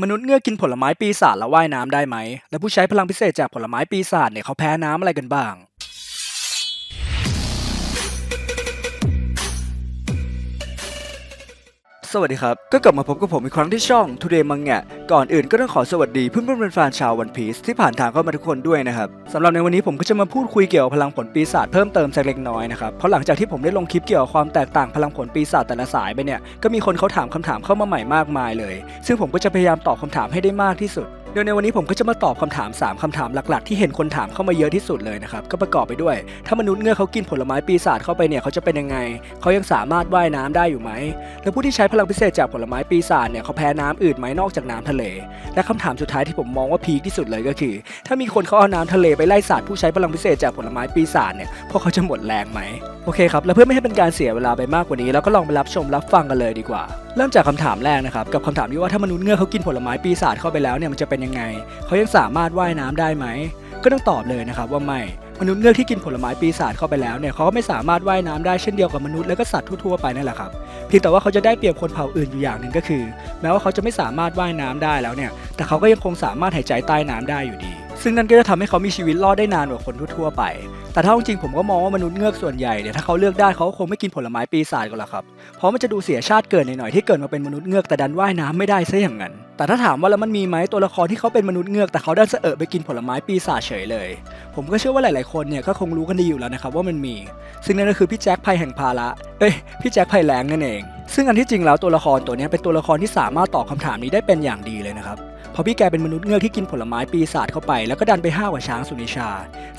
มนุษย์เงือกกินผลไม้ปีศาจแล้วว่ายน้ำได้ไหม และผู้ใช้พลังพิเศษจากผลไม้ปีศาจเนี่ยเขาแพ้น้ำอะไรกันบ้าง สวัสดีครับ ก็กลับมาพบกับผมอีกครั้งที่ช่อง Today มังงะก่อนอื่นก็ต้องขอสวัสดีเพื่อนๆแฟนชาววันพีซที่ผ่านทางเข้ามาทุกคนด้วยนะครับสำหรับในวันนี้ผมก็จะมาพูดคุยเกี่ยวกับพลังผลปีศาจเพิ่มเติมสักเล็กน้อยนะครับเพราะหลังจากที่ผมได้ลงคลิปเกี่ยวกับความแตกต่างพลังผลปีศาจแต่ละสายไปเนี่ยก็มีคนเขาถามคำถามเข้ามาใหม่มากมายเลย ซึ่งผมก็จะพยายามตอบคำถามให้ได้มากที่สุด โดยในวันนี้ผมก็จะมาตอบคำถาม 3คำถามหลักๆ ที่เห็นคนถามเข้ามาเยอะที่สุดเลยนะครับ ก็ประกอบไปด้วย ถ้ามนุษย์เงือกเขากินผลไม้ปีศาจเข้าไปเนี่ยเขาจะเป็นยังไง เขายังสามารถว่ายน้ำได้อยู่ไหม แล้วผู้ที่ใช้พลังพิเศษจากผลไม้ปีศาจเนี่ยเขาแพ้น้ำอื่นไหมนอกจากน้ำทะเล และคำถามสุดท้ายที่ผมมองว่าพีคที่สุดเลยก็คือ ถ้ามีคนเขาเอาน้ำทะเลไปไล่สาดผู้ใช้พลังพิเศษจากผลไม้ปีศาจเนี่ยพวกเขาจะหมดแรงไหมโอเคครับแล้วเพื่อไม่ให้เป็นการเสียเวลาไปมากกว่านี้เราก็ลองไปรับชมรับฟังกันเลยดีกว่าเริ่มจากคำถามแรกนะครับกับคำถามที่ว่าถ้ามนุษย์เงือกเขากินผลไม้ปีศาจเข้าไปแล้วเนี่ยมันจะเป็นยังไงเขายังสามารถว่ายน้ำได้ไหมก็ต้องตอบเลยนะครับว่าไม่มนุษย์เงือกที่กินผลไม้ปีศาจเข้าไปแล้วเนี่ยเขาก็ไม่สามารถว่ายน้ำได้เช่นเดียวกับมนุษย์และก็สัตว์ทั่วๆไปนั่นแหละครับเพียงแต่ว่าเขาจะได้เปรียบคนเผ่าอื่นอยู่อย่างหนึ่งก็คือ แม้ว่าเขาจะไม่สามารถว่ายน้ำได้แล้วเนี่ยแต่เขาก็ยังคงสามารถหายใจใต้น้ำได้อยู่ดี ซึ่งนั่นก็จะทำให้เขามีชีวิตรอดได้นานกว่าคนทั่วๆไป แต่ถ้าเอาจริงผมก็มองว่ามนุษย์เงือกส่วนใหญ่เนี่ยถ้าเขาเลือกได้เขาก็คงไม่กินผลไม้ปีศาจกันหรอกครับ เพราะมันจะดูเสียชาติเกิดหน่อยๆที่เกิดมาเป็นมนุษย์เงือกแต่ดันว่ายน้ำไม่ได้ซะอย่างนั้น แต่ถ้าถามว่าแล้วมันมีไหมตัวละครที่เขาเป็นมนุษย์เงือกแต่เขาดันเสอะไปกินผลไม้ปีศาจเฉยเลย ผมก็เชื่อว่าหลายๆคนเนี่ยก็คงรู้กันดีอยู่แล้วนะครับว่ามันมี ซึ่งนั่นก็คือพี่แจ็คภัยแห่งภาระเอ้ยพี่แจ็คภัยแรงนั่นเองซึ่งอันที่จริงแล้วตัวละครตัวนี้เป็นตัวละครที่สามารถตอบคำถามนี้ได้เป็นอย่างดีเลยนะครับเพ ราะพี่แกเป็นมนุษย์เงือกที่กินผลไม้ปีศาจเข้าไปแล้วก็ดันไปห้าวกับช้างสุนิชา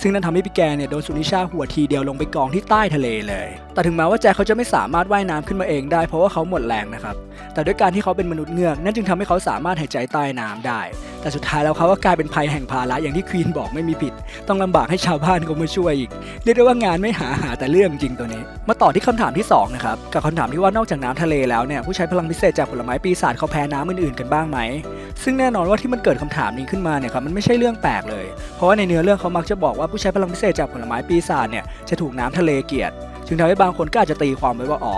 ซึ่งนั่นทำให้พี่แกเนี่ยโดนสุนิชาหัวทีเดียวลงไปกองที่ใต้ทะเลเลย แต่ถึงแม้ว่าแจ็คเขาจะไม่สามารถว่ายน้ำขึ้นมาเองได้เพราะว่าเขาหมดแรงนะครับแต่ด้วยการที่เขาเป็นมนุษย์เงือกนั่นจึงทำให้เขาสามารถหายใจใต้น้ำได้แต่สุดท้ายแล้วเขาก็กลายเป็นภัยแห่งภาระอย่างที่ควีนบอกไม่มีผิด ต้องลำบากให้ชาวบ้านเขามาช่วยอีก เรียกได้ว่างานไม่หาหาแต่เรื่องจริงตัวนี้ มาต่อที่คำถามที่สองนะครับกับคำถามที่ว่านอกจากน้ำทะเลแล้วเนี่ยผู้ใช้พลังพิเศษจากผลไม้ปีศาจเขาแพ้น้ำอื่นๆกันบ้างไหม ซึ่งแน่นอนว่าที่มันเกิดคำถามนี้ขึ้นมาเนี่ยครับมันไม่ใช่เรื่องแปลกเลย เพราะว่าในเนื้อเรื่องเขามักจะบอกว่าผู้ใช้พลังพิเศษจากผลไม้ปีศาจเนี่ยจะถูกน้ำทะเลเกลียด จึงทำให้บางคนก็อาจจะตีความไว้ว่าอ๋อ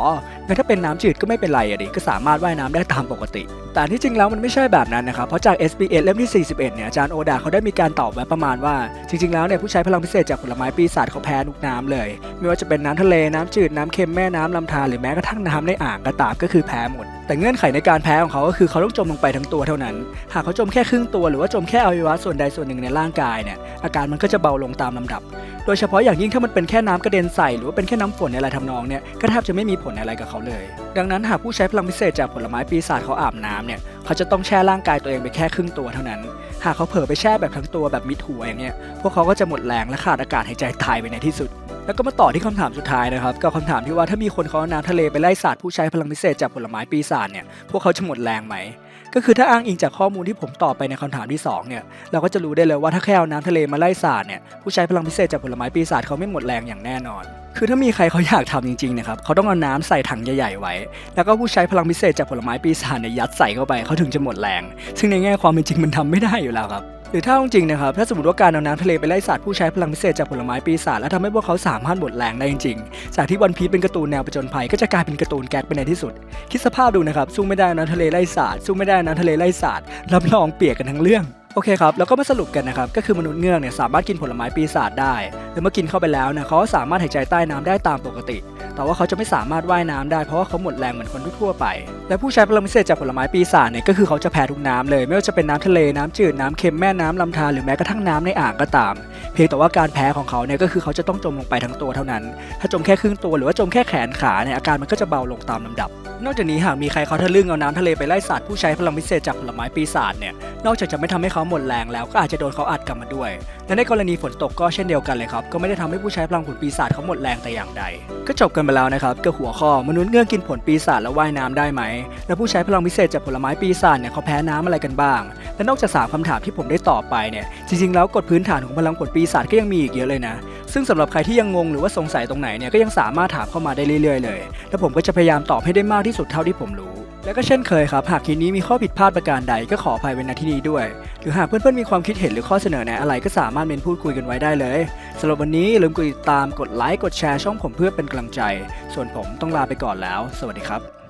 งั้นถ้าเป็นน้ำจืดก็ไม่เป็นไรอะดิก็สามารถว่ายน้ำได้ตามปกติ แต่นที่จริงแล้วมันไม่ใช่แบบนั้นนะครับเพราะจาก SBS เล่มที่ 41 เนี่ยอาจารย์โอดาเขาได้มีการตอบไว้ประมาณว่า จริงๆแล้วเนี่ยผู้ใช้พลังพิเศษจากผลไม้ปีศาจเขาแพ้ทุกน้ำเลย ไม่ว่าจะเป็นน้ำทะเลน้ำจืดน้ำเค็มแม่น้ำลำธารหรือแม้กระทั่งน้ำในอ่างก็ตามก็คือแพ้หมดแต่เงื่อนไขในการแพ้ของเขาก็คือเขาต้องจมลงไปทั้งตัวเท่านั้น หากเขาจมแค่ครึ่งตัวหรือว่าจมแค่อวัยวะส่วนใดส่วนหนึ่งในร่างกายเนี่ยอาการมันก็จะเบาลงตามลำดับ โดยเฉพาะอย่างยิ่งถ้ามันเป็นแค่น้ำกระเด็นใส่หรือว่าเป็นแค่น้ำฝนในอะไรทำนองเนี่ยก็แทบจะไม่มีผลอะไรกับเขาเลย ดังนั้นหากผู้ใช้พลังพิเศษจากผลไม้ปีศาจเขาอาบน้ำเนี่ยเขาจะต้องแช่ร่างกายตัวเองไปแค่ครึ่งตัวเท่านั้น หากเขาเผลอไปแช่แบบทั้งตัวแบบมิดหัวอย่างเงี้ยพวกเขาก็จะหมดแรงและขาดอากาศหายใจตายไปในที่สุดแล้วก็มาต่อที่คำถามสุดท้ายนะครับกับคำถามที่ว่าถ้ามีคนเขาเอาน้ำทะเลไปไล่สาดผู้ใช้พลังพิเศษจากผลไม้ปีศาจเนี่ยพวกเขาจะหมดแรงไหม ก็คือถ้าอ้างอิงจากข้อมูลที่ผมตอบไปในคำถามที่สองเนี่ยเราก็จะรู้ได้เลยว่าถ้าแค่เอาน้ำทะเลมาไล่สาดเนี่ยผู้ใช้พลังพิเศษจากผลไม้ปีศาจเขาไม่หมดแรงอย่างแน่นอน คือถ้ามีใครเขาอยากทำจริงๆนะครับเขาต้องเอาน้ำใส่ถังใหญ่ๆไว้ แล้วก็ผู้ใช้พลังพิเศษจากผลไม้ปีศาจเนี่ยยัดใส่เข้าไปเขาถึงจะหมดแรง ซึ่งในแง่ความเป็นจริงมันทำไม่ได้อยู่แล้วครับ หรือถ้าเอาจริงนะครับ ถ้าสมมติว่าการเอาน้ำทะเลไปไล่สัตว์ผู้ใช้พลังพิเศษจากผลไม้ปีศาจแล้วทำให้พวกเขาสามารถหมดแรงได้จริงๆ จากที่วันพีชเป็นการ์ตูนแนวประจนภัยก็จะกลายเป็นการ์ตูนแก๊กไปในที่สุด คิดสภาพดูนะครับสู้ไม่ได้น้ำทะเลไล่สาดสู้ไม่ได้น้ำทะเลไล่สาดรับรองเปียกกันทั้งเรื่องโอเคครับ แล้วก็มาสรุปกันนะครับ ก็คือมนุษย์เงือกเนี่ยสามารถกินผลไม้ปีศาจได้ แล้วเมื่อกินเข้าไปแล้วเนี่ยเขาสามารถหายใจใต้น้ำได้ตามปกติ แต่ว่าเขาจะไม่สามารถว่ายน้ำได้เพราะว่าเขาหมดแรงเหมือนคนทั่วไป และผู้ใช้พลังพิเศษจากผลไม้ปีศาจเนี่ยก็คือเขาจะแพ้ทุกน้ำเลยไม่ว่าจะเป็นน้ำทะเลน้ำจืดน้ำเค็มแม่น้ำลำธารหรือแม้กระทั่งน้ำในอ่างก็ตาม เพียงแต่ว่าการแพ้ของเขาเนี่ยก็คือเขาจะต้องจมลงไปทั้งตัวเท่านั้น ถ้าจมแค่ครึ่งตัวหรือว่าจมแค่แขนขาเนี่ยอาการมันก็จะเบาลงตามลำดับ นอกจากนี้หากมีใครเขาทะลึ่งเอาน้ำทะเลไปไล่สัตว์ผู้ใช้พลังพิเศษจากผลไม้ปีศาจเนี่ย นอกจากจะไม่ทำให้เขาหมดแรงแล้วก็อาจจะโดนเขาอัดกลับมาด้วย และในกรณีฝนตกก็เช่นเดียวกันเลยครับ ก็ไม่ได้ทำให้ผู้ใช้พลังผลปีศาจเขาหมดแรงแต่อย่างใด ก็จบกันไปแล้วนะครับกับหัวข้อมนุษย์เงือกกินผลปีศาจแล้วว่ายน้ำได้ไหม และผู้ใช้พลังพิเศษจากผลไม้ปีศาจเนี่ยเขาแพ้น้ำอะไรกันบ้าง และนอกจากสามคำถามที่ผมได้ตอบไปเนี่ย จริงๆแล้วกฎพื้นฐานของพลังผลปีศาจก็ยังมีอีกเยอะเลยนะ ซึ่งสำหรับใครที่ยังงงหรือว่าสงสัยตรงไหนเนี่ยก็ยังสามารถถามเข้ามาได้เรื่อยๆเลย แล้วผมก็จะพยายามตอบให้ได้มากที่สุดเท่าที่ผมรู้ และก็เช่นเคยครับ หากคลิปนี้มีข้อผิดพลาดประการใดก็ขออภัยไว้ณที่นี้ด้วย หรือหากเพื่อนๆมีความคิดเห็นหรือข้อเสนอแนะอะไรก็สามารถเมนพูดคุยกันไว้ได้เลยสำหรับวันนี้อย่าลืมกดติดตามกดไลค์กดแชร์ช่องผมเพื่อเป็นกำลังใจ ส่วนผมต้องลาไปก่อนแล้ว สวัสดีครับ